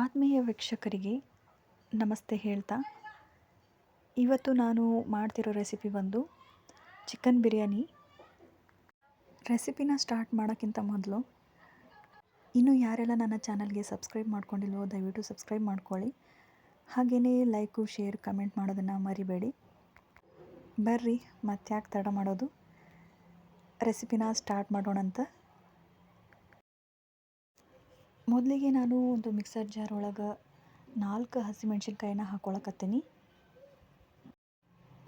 ಆತ್ಮೀಯ ವೀಕ್ಷಕರಿಗೆ ನಮಸ್ತೆ ಹೇಳ್ತಾ. ಇವತ್ತು ನಾನು ಮಾಡ್ತಿರೋ ರೆಸಿಪಿ ಬಂದು ಚಿಕನ್ ಬಿರಿಯಾನಿ. ರೆಸಿಪಿನ ಸ್ಟಾರ್ಟ್ ಮಾಡೋಕ್ಕಿಂತ ಮೊದಲು ಇನ್ನೂ ಯಾರೆಲ್ಲ ನನ್ನ ಚಾನಲ್ಗೆ ಸಬ್ಸ್ಕ್ರೈಬ್ ಮಾಡ್ಕೊಂಡಿಲ್ವೋ ದಯವಿಟ್ಟು ಸಬ್ಸ್ಕ್ರೈಬ್ ಮಾಡ್ಕೊಳ್ಳಿ. ಹಾಗೆಯೇ ಲೈಕು, ಶೇರ್, ಕಮೆಂಟ್ ಮಾಡೋದನ್ನು ಮರಿಬೇಡಿ. ಬರ್ರಿ ಯಾಕೆ ತಡ ಮಾಡೋದು. ರೆಸಿಪಿನ ಸ್ಟಾರ್ಟ್ ಮಾಡೋಣಂತ ಮೊದಲಿಗೆ ನಾನು ಒಂದು ಮಿಕ್ಸರ್ ಜಾರ್ ಒಳಗೆ ನಾಲ್ಕು ಹಸಿಮೆಣ್ಸಿನ್ಕಾಯಿನ ಹಾಕ್ಕೊಳಕತ್ತೀನಿ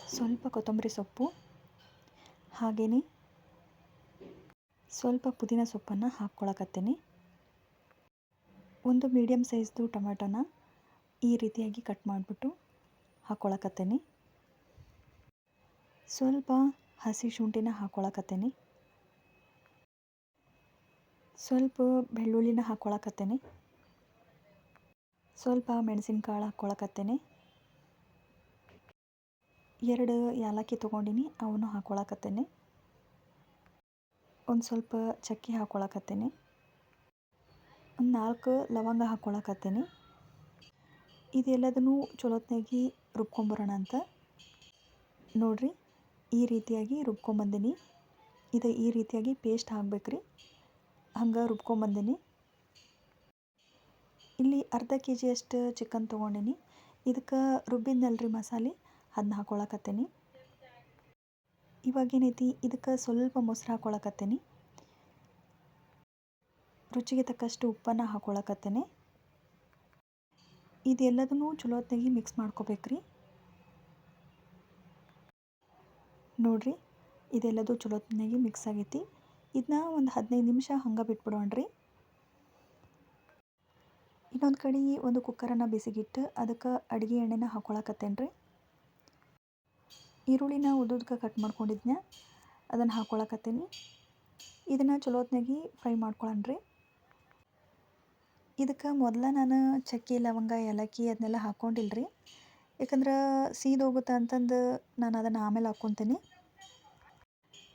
ಸ್ವಲ್ಪ ಕೊತ್ತಂಬರಿ ಸೊಪ್ಪು ಹಾಗೆಯೇ ಸ್ವಲ್ಪ ಪುದೀನ ಸೊಪ್ಪನ್ನು ಹಾಕ್ಕೊಳಕತ್ತೀನಿ ಒಂದು ಮೀಡಿಯಮ್ ಸೈಜ್ದು ಟೊಮೆಟೊನ ಈ ರೀತಿಯಾಗಿ ಕಟ್ ಮಾಡಿಬಿಟ್ಟು ಹಾಕ್ಕೊಳಕತ್ತೀನಿ ಸ್ವಲ್ಪ ಹಸಿ ಶುಂಠಿನ ಹಾಕ್ಕೊಳಕತ್ತೀನಿ ಸ್ವಲ್ಪ ಬೆಳ್ಳುಳ್ಳಿನ ಹಾಕ್ಕೊಳಕತ್ತೇನೆ. ಸ್ವಲ್ಪ ಮೆಣಸಿನ್ಕಾಳು ಹಾಕ್ಕೊಳಕತ್ತೇನೆ. ಎರಡು ಯಾಲಕ್ಕಿ ತೊಗೊಂಡಿನಿ, ಅವನ್ನು ಹಾಕ್ಕೊಳಕತ್ತೇನೆ. ಒಂದು ಸ್ವಲ್ಪ ಚಕ್ಕೆ ಹಾಕ್ಕೊಳಕತ್ತೇನೆ. ಒಂದು ನಾಲ್ಕು ಲವಂಗ ಹಾಕ್ಕೊಳಕತ್ತೇನೆ. ಇದೆಲ್ಲದನ್ನು ಚಲೋತ್ನಾಗಿ ರುಬ್ಕೊಂಬರೋಣ ಅಂತ. ನೋಡಿರಿ, ಈ ರೀತಿಯಾಗಿ ರುಬ್ಕೊಂಬಂದಿನಿ. ಇದು ಈ ರೀತಿಯಾಗಿ ಪೇಸ್ಟ್ ಹಾಕ್ಬೇಕ್ರಿ ಹಂಗೆ ರುಬ್ಕೊಂಬಂದೀನಿ ಇಲ್ಲಿ ಅರ್ಧ ಕೆ ಜಿಯಷ್ಟು ಚಿಕನ್ ತೊಗೊಂಡೀನಿ. ಇದಕ್ಕೆ ರುಬ್ಬಿದ್ನಲ್ರಿ ಮಸಾಲೆ? ಅದನ್ನ ಹಾಕ್ಕೊಳಕತ್ತೀನಿ ಇವಾಗೇನೈತಿ ಇದಕ್ಕೆ ಸ್ವಲ್ಪ ಮೊಸರು ಹಾಕೊಳಕತ್ತೀನಿ. ರುಚಿಗೆ ತಕ್ಕಷ್ಟು ಉಪ್ಪನ್ನು ಹಾಕ್ಕೊಳಕತ್ತೇನೆ ಇದೆಲ್ಲದನ್ನು ಚಲೋತ್ತಾಗಿ ಮಿಕ್ಸ್ ಮಾಡ್ಕೋಬೇಕ್ರಿ. ನೋಡಿರಿ, ಇದೆಲ್ಲದೂ ಚಲೋ ಹೊತ್ನಾಗಿ ಮಿಕ್ಸ್ ಆಗೈತಿ. ಇದನ್ನ ಒಂದು ಹದಿನೈದು ನಿಮಿಷ ಹಂಗೆ ಬಿಟ್ಬಿಡೋಣ್ರಿ. ಇನ್ನೊಂದು ಕಡೆ ಒಂದು ಕುಕ್ಕರನ್ನು ಬಿಸಿಗಿಟ್ಟು ಅದಕ್ಕೆ ಅಡುಗೆ ಎಣ್ಣೆನ ಹಾಕ್ಕೊಳಕತ್ತೇನೆ ರೀ ಈರುಳ್ಳಿನ ಉದ್ದುದ್ಕ ಕಟ್ ಮಾಡ್ಕೊಂಡಿದ್ನ, ಅದನ್ನು ಹಾಕ್ಕೊಳಕತ್ತೀನಿ ಇದನ್ನು ಚಲೋತ್ನಾಗಿ ಫ್ರೈ ಮಾಡ್ಕೊಳ್ಳೋಣ್ರಿ ಇದಕ್ಕೆ ಮೊದಲ ನಾನು ಚಕ್ಕೆ, ಲವಂಗ, ಏಲಕ್ಕಿ ಅದನ್ನೆಲ್ಲ ಹಾಕ್ಕೊಂಡಿಲ್ರಿ ಯಾಕಂದ್ರೆ ಸೀದೋಗುತ್ತೆ ಅಂತಂದು ನಾನು ಅದನ್ನು ಆಮೇಲೆ ಹಾಕ್ಕೊತೀನಿ.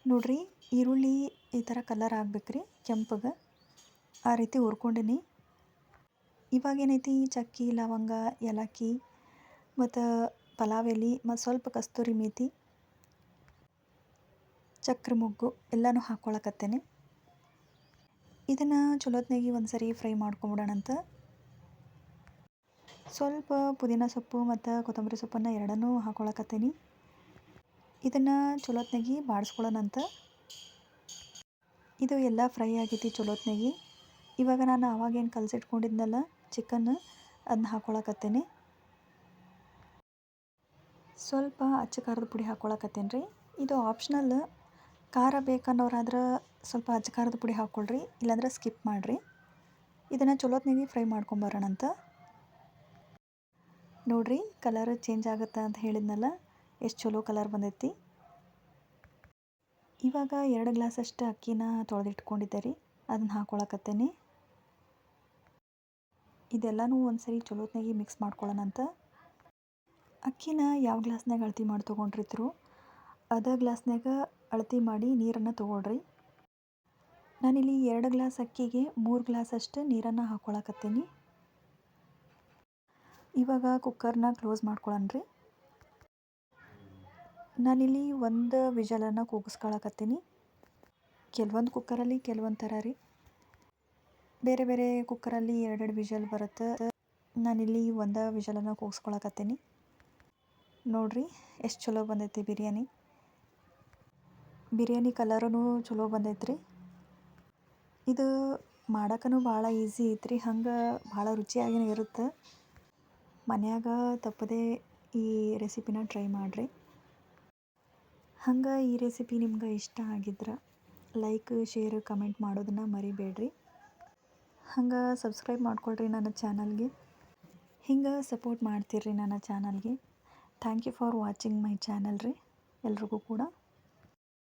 ನೋಡಿರಿ ಈರುಳ್ಳಿ ಈ ಥರ ಕಲರ್ ಆಗ್ಬೇಕು ಕೆಂಪಗೆ. ಆ ರೀತಿ ಹುರ್ಕೊಂಡಿನಿ. ಇವಾಗ ಏನೈತಿ? ಚಕ್ಕಿ, ಲವಂಗ, ಏಲಕ್ಕಿ ಮತ್ತು ಪಲಾವ್ ಎಲೆ ಮತ್ತು ಸ್ವಲ್ಪ ಕಸ್ತೂರಿ ಮೇಥಿ ಚಕ್ರ ಮೊಗ್ಗು ಎಲ್ಲನೂ ಹಾಕ್ಕೊಳಕತ್ತೇನೆ ಇದನ್ನು ಚಲೋತ್ನಾಗಿ ಒಂದು ಸರಿ ಫ್ರೈ ಮಾಡ್ಕೊಂಬಿಡೋಣಂತ ಸ್ವಲ್ಪ ಪುದೀನ ಸೊಪ್ಪು ಮತ್ತು ಕೊತ್ತಂಬರಿ ಸೊಪ್ಪನ್ನು ಎರಡನ್ನೂ ಹಾಕ್ಕೊಳಕತ್ತೀನಿ ಇದನ್ನು ಚಲೋತ್ನಾಗಿ ಬಾಡಿಸ್ಕೊಳ್ಳೋಣಂತ ಇದು ಎಲ್ಲ ಫ್ರೈ ಆಗೈತಿ ಚಲೋತ್ನಾಗಿ. ಇವಾಗ ನಾನು ಆವಾಗೇನು ಕಲಸಿಟ್ಕೊಂಡಿದ್ನಲ್ಲ ಚಿಕನ್ ಅದನ್ನ ಹಾಕ್ಕೊಳಕತ್ತೇನೆ ಸ್ವಲ್ಪ ಅಚ್ಚ ಖಾರದ ಪುಡಿ ಹಾಕ್ಕೊಳಕತ್ತೇನೆ ರೀ ಇದು ಆಪ್ಷನಲ್ ಖಾರ ಬೇಕನ್ನೋರಾದ್ರೆ ಸ್ವಲ್ಪ ಅಚ್ಚ ಖಾರದ ಪುಡಿ ಹಾಕ್ಕೊಳ್ರಿ ಇಲ್ಲಾಂದ್ರೆ ಸ್ಕಿಪ್ ಮಾಡಿರಿ. ಇದನ್ನು ಚಲೋತ್ನಾಗಿ ಫ್ರೈ ಮಾಡ್ಕೊಂಬರೋಣಂತ. ನೋಡಿರಿ ಕಲರ್ ಚೇಂಜ್ ಆಗುತ್ತೆ ಅಂತ ಹೇಳಿದ್ನಲ್ಲ, ಎಷ್ಟು ಚಲೋ ಕಲರ್ ಬಂದೈತಿ. ಇವಾಗ ಎರಡು ಗ್ಲಾಸಷ್ಟು ಅಕ್ಕಿನ ತೊಳೆದಿಟ್ಕೊಂಡಿದ್ದೆ ರೀ ಅದನ್ನ ಹಾಕ್ಕೊಳಕತ್ತೇನೆ ಇದೆಲ್ಲನೂ ಒಂದು ಸರಿ ಚಲೋತ್ನಾಗಿ ಮಿಕ್ಸ್ ಮಾಡ್ಕೊಳ್ಳೋಣಂತ ಅಕ್ಕಿನ ಯಾವ ಗ್ಲಾಸ್ನಾಗ ಅಳತಿ ಮಾಡಿ ತೊಗೊಂಡಿರ್ತಿರು, ಅದ ಗ್ಲಾಸ್ನಾಗ ಅಳತಿ ಮಾಡಿ ನೀರನ್ನು ತೊಗೊಳ್ರಿ. ನಾನಿಲ್ಲಿ ಎರಡು ಗ್ಲಾಸ್ ಅಕ್ಕಿಗೆ ಮೂರು ಗ್ಲಾಸಷ್ಟು ನೀರನ್ನು ಹಾಕ್ಕೊಳಕತ್ತೀನಿ ಇವಾಗ ಕುಕ್ಕರ್ನ ಕ್ಲೋಸ್ ಮಾಡ್ಕೊಳ್ಳೋಣ ರೀ ನಾನಿಲ್ಲಿ ಒಂದು ವಿಜಲನ್ನು ಕೂಗಿಸ್ಕೊಳಕತ್ತೀನಿ. ಕೆಲವೊಂದು ಕುಕ್ಕರಲ್ಲಿ ಕೆಲವೊಂದು ಥರ ರೀ. ಬೇರೆ ಬೇರೆ ಕುಕ್ಕರಲ್ಲಿ ಎರಡೆರಡು ವಿಜಲ್ ಬರುತ್ತೆ. ನಾನಿಲ್ಲಿ ಒಂದು ವಿಜಲನ್ನು ಕೂಗಿಸ್ಕೊಳಕತ್ತೀನಿ. ನೋಡಿರಿ, ಎಷ್ಟು ಚಲೋ ಬಂದೈತಿ ಬಿರಿಯಾನಿ. ಬಿರಿಯಾನಿ ಕಲರೂ ಚಲೋ ಬಂದೈತ್ರಿ. ಇದು ಮಾಡೋಕ್ಕೂ ಭಾಳ ಈಸಿ ಐತ್ರಿ, ಹಂಗೆ ಭಾಳ ರುಚಿಯಾಗಿನೂ ಇರುತ್ತೆ. ಮನ್ಯಾಗ ತಪ್ಪದೇ ಈ ರೆಸಿಪಿನ ಟ್ರೈ ಮಾಡಿರಿ. ಹಂಗೆ ಈ ರೆಸಿಪಿ ನಿಮ್ಗೆ ಇಷ್ಟ ಆಗಿದ್ರೆ ಲೈಕ್ ಶೇರ್ ಕಮೆಂಟ್ ಮಾಡೋದನ್ನು ಮರಿಬೇಡ್ರಿ. ಹಂಗೆ ಸಬ್ಸ್ಕ್ರೈಬ್ ಮಾಡ್ಕೊಳ್ರಿ ನನ್ನ ಚಾನಲ್ಗೆ ಹಿಂಗೆ ಸಪೋರ್ಟ್ ಮಾಡ್ತೀರಿ ನನ್ನ ಚಾನಲ್ಗೆ thank you for watching my channel ರೀ. ಎಲ್ರಿಗೂ ಕೂಡ.